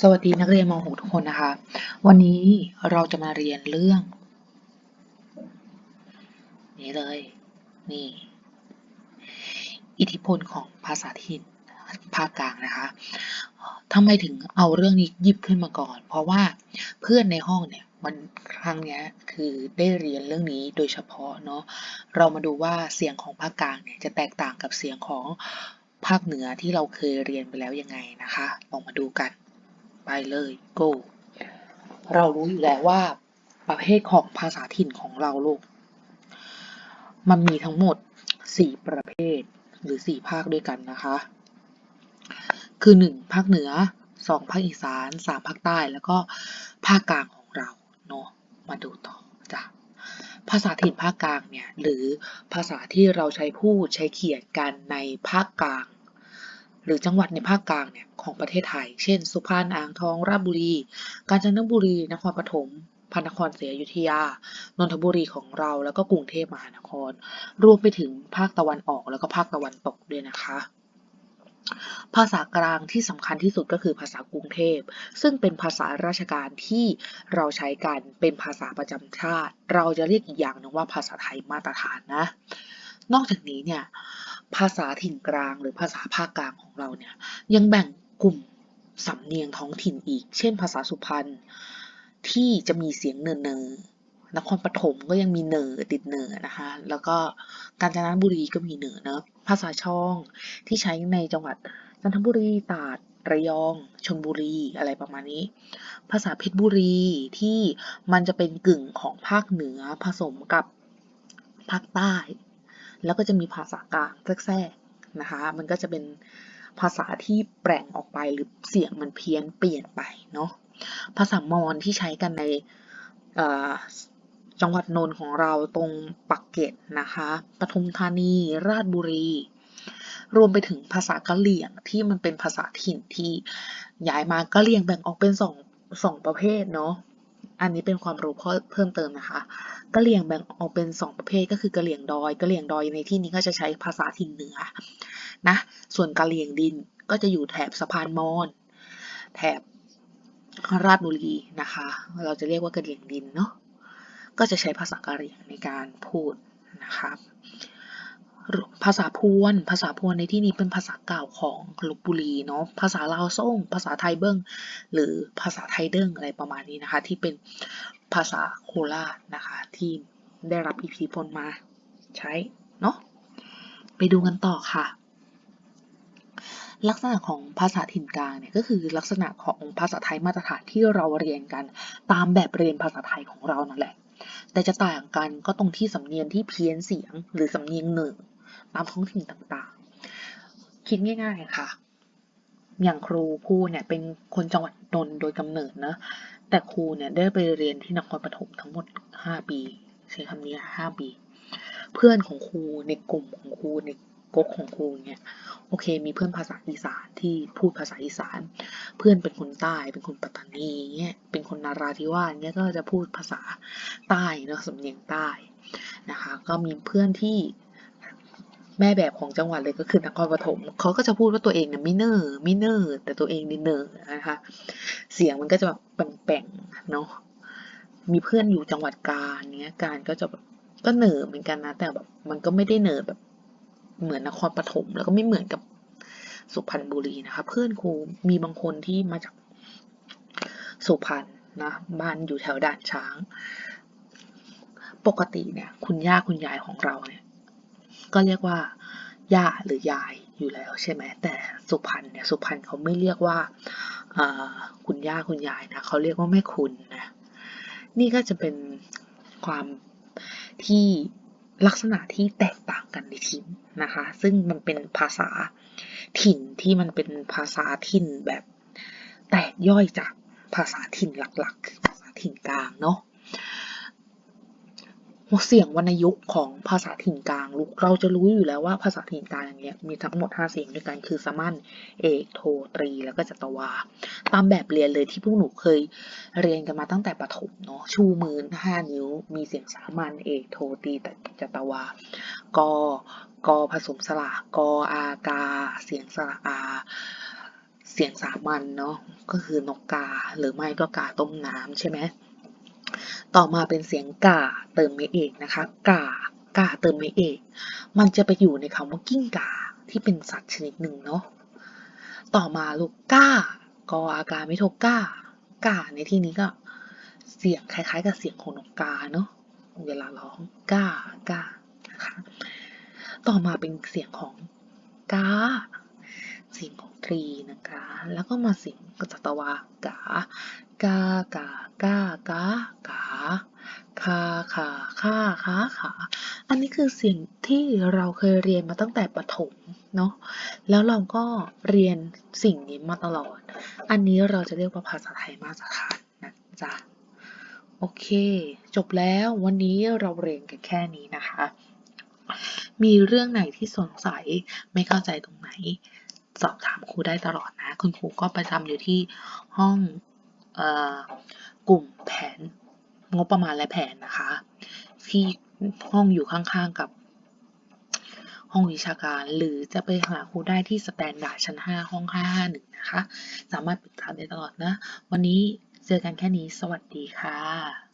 สวัสดีนักเรียนม .6 ทุกคนนะคะ วันนี้เราจะมาเรียนเรื่อง นี้เลย นี่ อิทธิพลของภาษาถิ่นภาคกลางนะคะทำไมถึงเอาเรื่องนี้ยิบขึ้นมาก่อน เพราะว่าเพื่อนในห้องเนี่ยมันครั้งนี้คือได้เรียนเรื่องนี้โดยเฉพาะเนาะเรามาดูว่าเสียงของภาคกลางเนี่ยจะแตกต่างกับเสียงของภาคเหนือที่เราเคยเรียนไปแล้วยังไงนะคะ ลองมาดูกัน ไปเลย go เรารู้อยู่แล้วว่าประเภทของภาษาถิ่นของเราลูก มันมีทั้งหมด 4 ประเภทหรือ 4 ภาคด้วยกันนะคะ คือ 1 ภาคเหนือ 2 ภาคอีสาน 3 ภาคใต้ แล้วก็ภาคกลางของเราเนาะ มาดูต่อจ้ะภาษาถิ่นภาคกลางเนี่ย หรือภาษาที่เราใช้พูดใช้เขียนกันในภาคกลาง หรือจังหวัดในภาคกลางเนี่ยของประเทศไทย เช่น สุพรรณ อ่างทอง ราชบุรี กาญจนบุรี นครปฐมพระนครศรีอยุธยา นนทบุรีของเรา แล้วก็กรุงเทพมหานคร รวมไปถึงภาคตะวันออกแล้วก็ภาคตะวันตกด้วยนะคะ ภาษากลางที่สำคัญที่สุดก็คือภาษากรุงเทพ ซึ่งเป็นภาษาราชการที่เราใช้กันเป็นภาษาประจำชาติ เราจะเรียกอีกอย่างหนึงว่าภาษาไทยมาตรฐานนะ นอกจากนี้เนี่ย ภาษาถิ่นกลางหรือภาษาภาคกลางของเราเนี่ย ยังแบ่งกลุ่มสำเนียงท้องถิ่นอีก เช่น ภาษาสุพรรณที่จะมีเสียงเนอเนอนครปฐมก็ยังมีเนอติดเนอนะคะ แล้วก็กาญจนบุรีก็มีเนอเนอะภาษาช่องที่ใช้ในจังหวัดจันทบุรีตราดระยองชลบุรีอะไรประมาณนี้ ภาษาเพชรบุรีที่มันจะเป็นกึ่งของภาคเหนือผสมกับภาคใต้ แล้วก็จะมีภาษากลางแทรกๆนะคะ มันก็จะเป็นภาษาที่แปลงออกไปหรือเสียงมันเพี้ยนเปลี่ยนไปเนาะ ภาษามอญที่ใช้กันในจังหวัดนนท์ของเราตรงปักเกร็ดนะคะ ปทุมธานี ราชบุรี รวมไปถึงภาษากะเหรี่ยงที่มันเป็นภาษาถิ่นที่ย้ายมากะเหรี่ยงแบ่งออกเป็นสองสองประเภทเนาะ อันนี้เป็นความรู้เพิ่มเติมนะคะกะเหรี่ยงแบ่งออกเป็น 2 ประเภทก็คือกะเหรี่ยงดอยกะเหรี่ยงดอยในที่นี้ก็จะใช้ภาษาถิ่นเหนือนะส่วนกะเหรี่ยงดินก็จะอยู่แถบสะพานมอญแถบราชบุรีนะคะ เราจะเรียกว่ากะเหรี่ยงดินเนาะก็จะใช้ภาษากะเหรี่ยงในการพูดนะคะ ภาษาพวน ภาษาพวนในที่นี้เป็นภาษาเก่าของลบบุรีเนาะ ภาษาลาวซ่ง ภาษาไทยเบิ้งหรือภาษาไทยเด้งอะไรประมาณนี้นะคะ ที่เป็นภาษาโคราชนะคะ ที่ได้รับอิทธิพลมาใช้เนาะ ไปดูกันต่อค่ะ ลักษณะของภาษาถิ่นกลางเนี่ยก็คือลักษณะของภาษาไทยมาตรฐานที่เราเรียนกัน ตามแบบเรียนภาษาไทยของเรานั่นแหละแต่จะต่างกันก็ตรงที่สำเนียงที่เพี้ยนเสียงหรือสำเนียงหนึ่ง ตามท้องถิ่นต่างๆ คิดง่ายๆค่ะ อย่างครูครูเนี่ยเป็นคนจังหวัดนนท์โดยกำเนิดนะ แต่ครูเนี่ยได้ไปเรียนที่นครปฐมทั้งหมด 5 ปี ใช้คำนี้5ปี เพื่อนของครูในกลุ่มของครูในก๊กของครูเนี่ยโอเค มีเพื่อนภาษาอีสานที่พูดภาษาอีสาน เพื่อนเป็นคนใต้เป็นคนปัตตานีเงี้ยเป็นคนนาราธิวาสเงี้ยก็จะพูดภาษาใต้เนาะสำเนียงใต้นะคะ ก็มีเพื่อนที่ แม่แบบของจังหวัดเลยก็คือนครปฐมเขาก็จะพูดว่าตัวเองเนี่ยไม่เนอร์ไม่เนอร์แต่ตัวเองนี่เนอร์นะคะ เสียงมันก็จะแบบแป่งๆเนาะมีเพื่อนอยู่จังหวัดกาญเนี้ยการก็จะแบบก็เหนอเหมือนกันนะ แต่แบบมันก็ไม่ได้เหนอแบบเหมือนนครปฐมแล้วก็ไม่เหมือนกับสุพรรณบุรีนะคะ เพื่อนครูมีบางคนที่มาจากสุพรรณนะบ้านอยู่แถวด่านช้าง ปกติเนี่ย คุณย่าคุณยายของเราเนี่ย ก็เรียกว่าย่าหรือยายอยู่แล้วใช่ไหมแต่สุพรรณเนี่ยสุพรรณเขาไม่เรียกว่าคุณย่าคุณยายนะเขาเรียกว่าแม่คุณนะนี่ก็จะเป็นความที่ลักษณะที่แตกต่างกันในถิ่นนะคะ ซึ่งมันเป็นภาษาถิ่นที่มันเป็นภาษาถิ่นแบบแตกย่อยจากภาษาถิ่นหลักๆคือภาษาถิ่นกลางเนาะ เสียงวรรณยุกต์ของภาษาถิ่นกลาง เราจะรู้อยู่แล้วว่าภาษาถิ่นกลางอย่างเงี้ยมีทั้งหมด 5 เสียงด้วยกัน คือสมัญเอก โท ตรี แล้วก็จัตวา ตามแบบเรียนเลยที่พวกหนูเคยเรียนกันมาตั้งแต่ประถมเนาะ ชูมือห้านิ้ว มีเสียงสามัญ เอก โท ตรีแต่จัตวา ก กผสมสระกออากา เสียงสระอาเสียงสามัญเนาะก็คือนกกาหรือไม่ก็กาต้มน้ำใช่ไหม ต่อมาเป็นเสียงกาเติมไม่เอกนะคะกากาเติมไม่เอก มันจะไปอยู่ในคำว่ากิ้งกาที่เป็นสัตว์ชนิดหนึ่งเนาะต่อมาลูกก้ากออากาไม่โทก้ากาในที่นี้ก็เสียงคล้ายๆ กับเสียงของนกกาเนาะเวลาร้องก้ากานะคะต่อมาเป็นเสียงของกาเสียงของตรีนะคะ แล้วก็มาเสียงกจัตวากากากากากา คาขาค่าค้าขา อันนี้คือสียงที่เราเคยเรียนมาตั้งแต่ประถมเนาะ แล้วเราก็เรียนสิ่งนี้มาตลอด อันนี้เราจะเรียกว่าภาษาไทยมาตรฐานนะจ๊ะ โอเค จบแล้ววันนี้เราเรียนกันแค่นี้นะคะ มีเรื่องไหนที่สงสัยไม่เข้าใจตรงไหน สอบถามครูได้ตลอดนะ คุณครูก็ประจำอยู่ที่ห้องออกลุ่มแผน งบประมาณและแผนนะคะ ที่ห้องอยู่ข้างๆกับ ห้องวิชาการ หรือจะไปหาครูได้ที่สแตนดาร์ดชั้น 5 ห้อง 551 นะคะ สามารถปรึกษาได้ตลอดนะ วันนี้เจอกันแค่นี้สวัสดีค่ะ